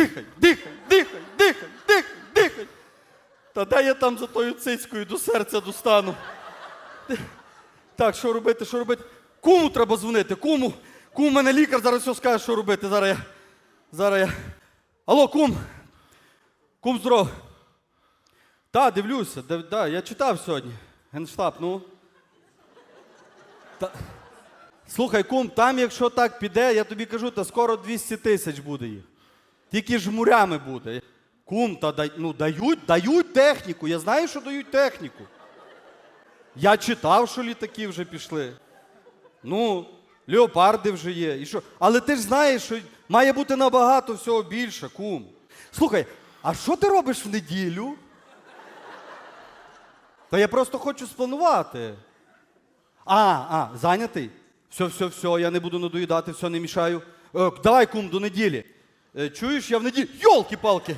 дихай, дихай, дихай, дихай, дихай, дихай. Та де я там за тою цицькою до серця достану? Так, що робити, що робити? Куму треба дзвонити, куму. Кум, мене лікар зараз все скаже, що робити. Зараз я. Зараз я. Алло, кум. Кум здоров. Та, дивлюся, див, да, я читав сьогодні. Генштаб, ну. Та... Слухай, кум, там, якщо так піде, я тобі кажу, то скоро 200 тисяч буде їх. Тільки жмурями буде. Кум, та дай, ну, дають, дають техніку. Я знаю, що дають техніку. Я читав, що літаки вже пішли. Ну, леопарди вже є. І що? Але ти ж знаєш, що має бути набагато всього більше, кум. Слухай, а що ти робиш в неділю? Та я просто хочу спланувати. А, а, зайнятий? Все, все, все, я не буду надоїдати, все, не мішаю. Е, давай, кум, до неділі. Е, чуєш, я в неділю. Йолки-палки!